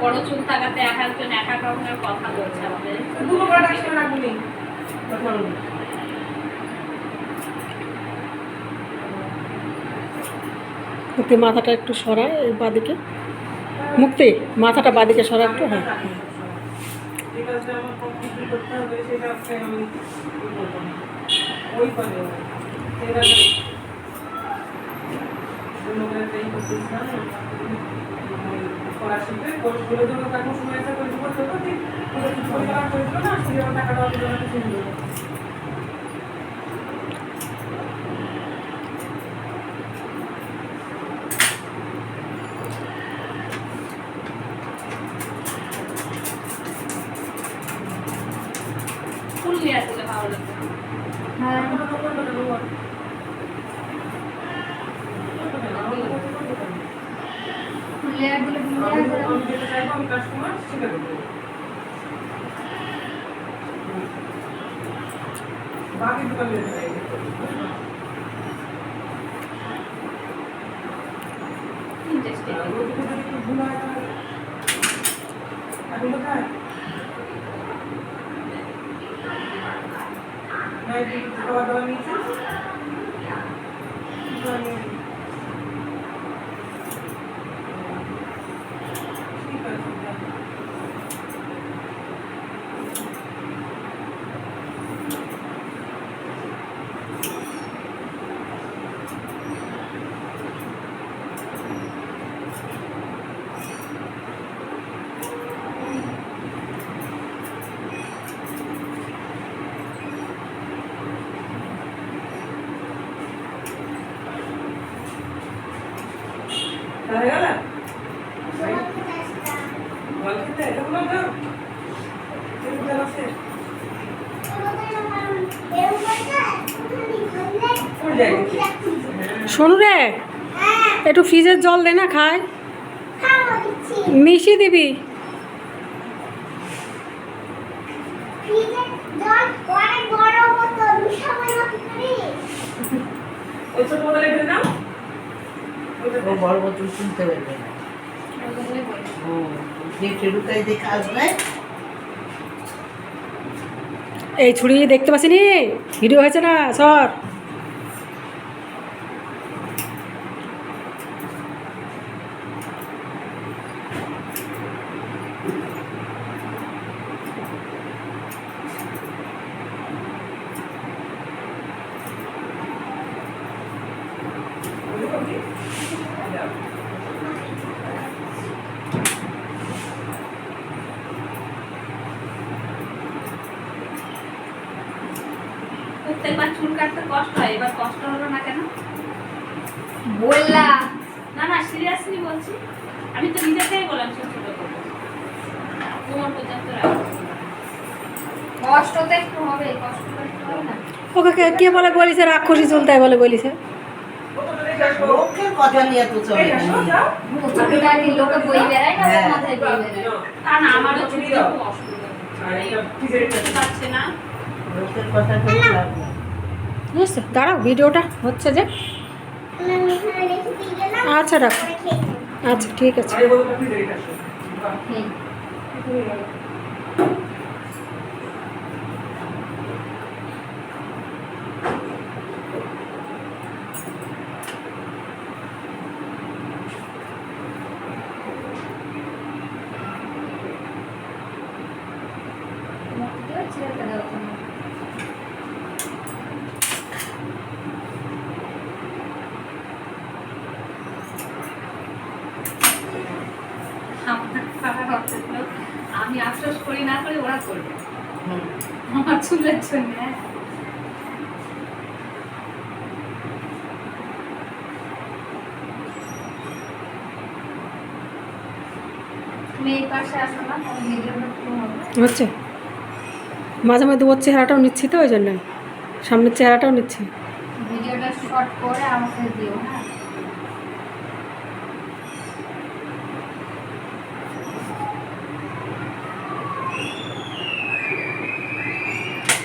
বড় থাকাতে এক একজন এক এক কথা মাথাটা একটু সরায় বাদিকে। মুক্তি, মাথাটা বাদিকে সরা একটু হ্যাঁ। হ্যাঁ। শিখবে, কোর্সগুলো যখন তখন সময় আছে, করতে হতো, ঠিক করে করা হয়েছিল না, সেই টাকাটা আমি জমাতে আমি আমি আমি কাস্টমার সেটা। বাকি দোকানে ভুল হয় এখন কোথায়? না, একটু খাবার দাবার নিয়েছিস? তো আমি- ঠিক আছে, যা। হয়ে গেল? বল খেতে? এটা বলো না। এটা বলো আছে? কোন জায়গায়? হ্যাঁ। শোনো রে, একটু ফ্রিজের জল দে না খায় মিশিয়ে দিবি। এই ছুরি দেখতে পাচ্ছিনি ভিডিও হয়েছে না? সর। চুল কাটতে কষ্ট হয় এবার কষ্ট হলো না কেন? বললা না না সিরিয়াসলি বলছি। আমি তো নিজে থেকেই বললাম ছোট ছোট করব তোমার পর্যন্ত কষ্ট তো একটু হবে কষ্ট হবে না। ওকে কে- কে বলে বলিছে? রাক্ষসী চুল তাই বলে বলিছে। লোকের কথা নিয়ে তো চলে লোকে বই বেড়ায় না হ্যাঁ। মাথায় বই বেড়ায়। তা না আমারও চুল অসুবিধা। আসো। পাচ্ছে না। লোকের কথা লাভ দাঁড়াও ভিডিওটা হচ্ছে যে আচ্ছা রাখো। আচ্ছা ঠিক আছে? হুম। ঠিক হয়ে গেল। মুখটা ছেড়ে দাও তুমি। আমার খারাপ হচ্ছে তো, আমি আফসোস করি না করি ওরা করবে। আমার চুলের জন্য। হচ্ছে। মাঝে মাঝে ওর চেহারাটাও নিচ্ছি তো ওই জন্য। সামনের চেহারাটাও নিচ্ছি। ভিডিওটা শর্ট করে আমাকে দিও হ্যাঁ?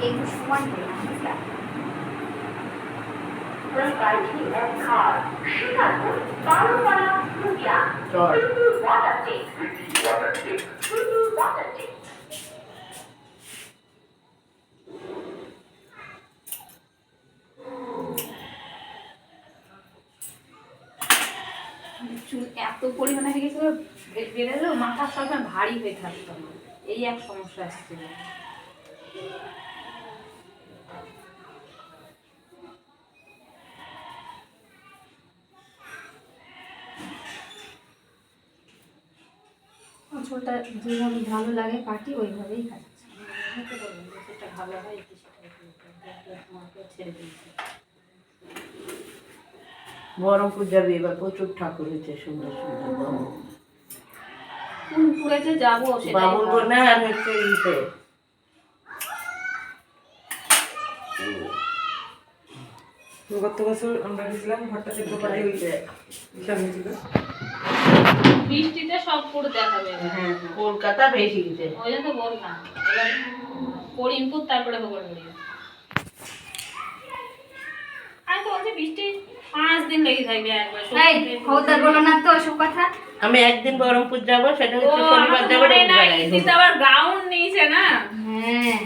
এ আর না, ইফতার দিলাম, এগুলো সমান? চল এত পরিমাণে হয়ে গেছিল বে- বেড়ে গেলেও মাথা সবসময় ভারী হয়ে থাকতো এই এক সমস্যা আসছিল চুলটা যেভাবে ভালো লাগে কাটি ওইভাবেই কাটছি হতে সেটা ভালো হয় কি ছেড়ে দিয়েছি বহরমপুর যাবি এবার প্রচুর ঠাকুর হয়েছে সুন্দর সুন্দর। বাবু যাব বাবুর না আর হচ্ছে ইতে গত বছর আমরা গেছিলাম ঘরটা থেকে পাড়ি হইতে সামনে ছিল বৃষ্টিতে সব পুরো দেখাবে। এবার। হ্যাঁ কলকাতা বেশি গেছে ওই জন্য তো বললাম। এবার করিমপুর তারপরে বেরিয়ে আমি তো বলছি বৃষ্টি পাঁচ দিন লেগে থাকবে একবার বলো না তো ওসব কথা। আমি একদিন বহরমপুর যাব সেটা হচ্ছে শনিবার যাব মনে দিদি আবার গ্রাউন্ড নিয়েছে না? হ্যাঁ।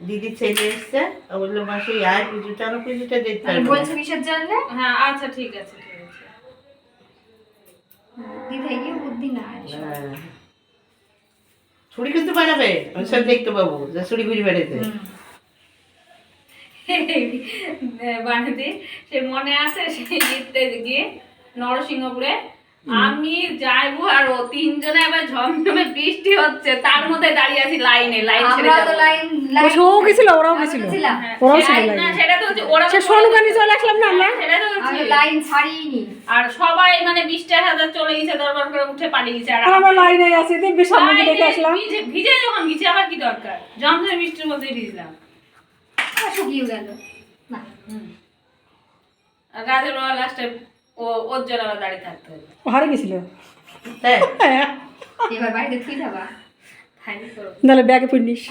দিদির ছেলে এসছে ও বলল মাসি আয় পুজোটা না পুজোটা দেখতে আমি পারব কিসের জন্য? হ্যাঁ আচ্ছা ঠিক আছে। বুদ্ধি না হ্যাঁ। ছুরি কিন্তু বানাবে আমি সব দেখতে পাবো যে ছুরি বানাতে সে মনে আছে সেই জিততে গিয়ে নরসিংহপুরে আমি যাইবো আর ও তিনজনে এবার ঝমঝমে বৃষ্টি হচ্ছে তার মধ্যে দাঁড়িয়ে আছি লাইনে লাইন ছেড়ে আমরা তো যাব। লাইন ও গেছিল ওরাও গেছিল। হ্যাঁ, ওরাও ছিল না, সেটা তো সে সোনুকানি চলে আসলাম না আমরা? সেটা তো আমি হচ্ছে। লাইন ছাড়িনি আর সবাই মানে বৃষ্টির হাজার চলে গেছে দরবার করে উঠে পালিয়ে গেছে আর আর আমরা লাইনে আছি দেখবি সামনে দেখে আসলাম। ভিজে- ভিজে যখন গেছে আবার কি দরকার? জমজমে বৃষ্টির মধ্যে ভিজলাম। শুকিয়ে গেল। না। আর রাজের লাস্টে ও ওর জন্য আবার দাঁড়িয়ে থাকতে হবে ও হারে গেছিল। হ্যাঁ। হ্যাঁ। এবার বাড়িতে তুই যাবা। তাই ব্যাগে পিনিস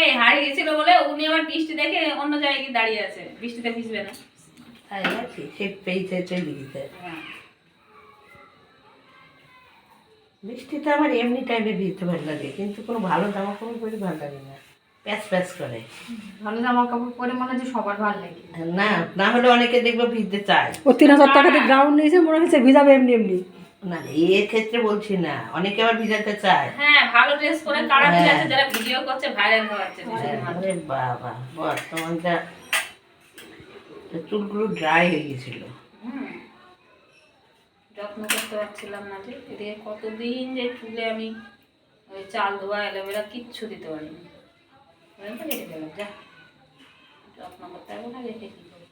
এই হারিয়ে গেছিল বলে উনি আবার বৃষ্টি দেখে অন্য জায়গায় গিয়ে দাঁড়িয়ে আছে। বৃষ্টিতে ভিজবে না। হ্যাঁ। বৃষ্টিতে আমার এমনি টাইমে ভিজতে ভালো লাগে কিন্তু কোনো ভালো জামা কাপড় পরে ভালো লাগে না। প্যাচ প্যাচ করে। ভালো জামা কাপড় পরে মনে হচ্ছে সবার ভালো লাগে। না না হলে অনেকে দেখব ভিজতে চায়। ও তিন হাজার টাকা দিয়ে গ্রাউন্ড নিয়েছে মনে হচ্ছে ভিজাবে এমনি এমনি। না এর ক্ষেত্রে বলছি না অনেকে আবার ভিজাতে চায় হ্যাঁ ভালো ড্রেস পরে কারা হ্যাঁ। যারা ভিডিও করছে ভাইরাল মাধ্যমে। আরে বাবা বর্তমানটা চুলগুলো ড্রাই হয়ে গেছিল হুম। যত্ন করতে পারছিলাম না যে এদিকে কতদিন যে চুলে আমি ওই চাল ধোয়া অ্যালোভেরা কিচ্ছু দিতে পারিনি রেখে দিলাম যা যত্ন করতে হবে না রেখে কি করব?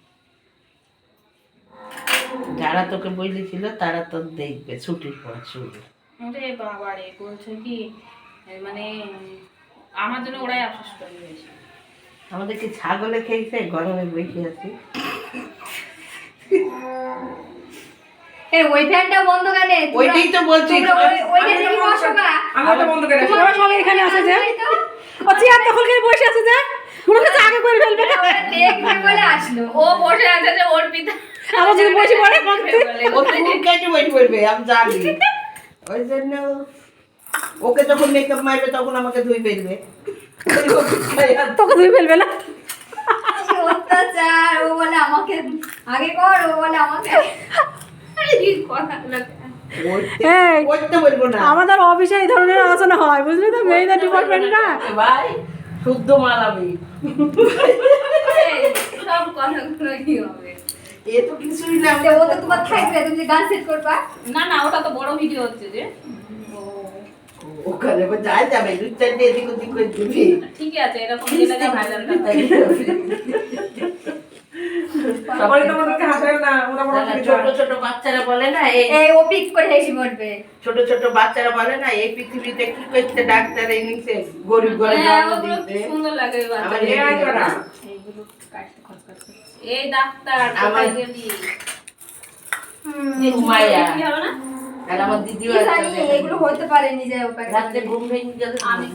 যারা তোকে বলেছিল তারা তো দেখবে ছুটির পর ওরে বাবা রে বলছে কি? মানে আমার জন্য ওরাই আফসোস করে বেশি আমাদের কি ছাগলে খেয়েছে? গরমে বসে আছি। ওই ফ্যানটা বন্ধ কেন? ওইটাই তো বলছি। ওইটা দেখি বসো গা। আমি ওটা বন্ধ করে সবাই এখানে আছে যে? ও চেয়ার দখল বসে আছে যে? হচ্ছে আগে করে ফেলবে দেখবে বলে আসলো। ও বসে আছে যে ওর পিতা আবার যদি বসে পড়ে মাখতে ও চুল কেটে বসে পড়বে আমি জানি। ওই জন্য ওকে যখন মেকআপ মারবে তখন আমাকে ধুই ফেলবে। তোকে ধুয়ে ফেলবে না? অত্যাচার ও বলে আমাকে আগে কর ও বলে আমাকে না। আমাদের অফিসে এই ধরনের আলোচনা হয় বুঝলি তো? মেয়েদের ডিপার্টমেন্টটা ভাই শুদ্ধ মাল আমি। সব কথাগুলো কি হবে এ তো কিছুই না। ও তো তোমার থাকবে তুমি গান সেট করবা? না না ওটা তো বড় ভিডিও হচ্ছে যে। ওখানে যাই যাবে দুই চারটে এদিক ওদিক করে দিবি। ঠিক আছে এরকম যেটা ভাইরাল পরে তোমাদেরকে হাসায় না ওরা বড় ছোট ছোট বাচ্চারা বলে না এই এই ও পিক করে হেসে পড়বে ছোট ছোট বাচ্চারা বলে না এই পৃথিবীতে কি করতে ডাক্তার এনেছে গরিব ঘরে হ্যাঁ, সুন্দর লাগে আমার। এই। এই ডাক্তার এই জানি এগুলো হতে পারে নিজে ওকে ঘুম ভেঙে গেলে আমি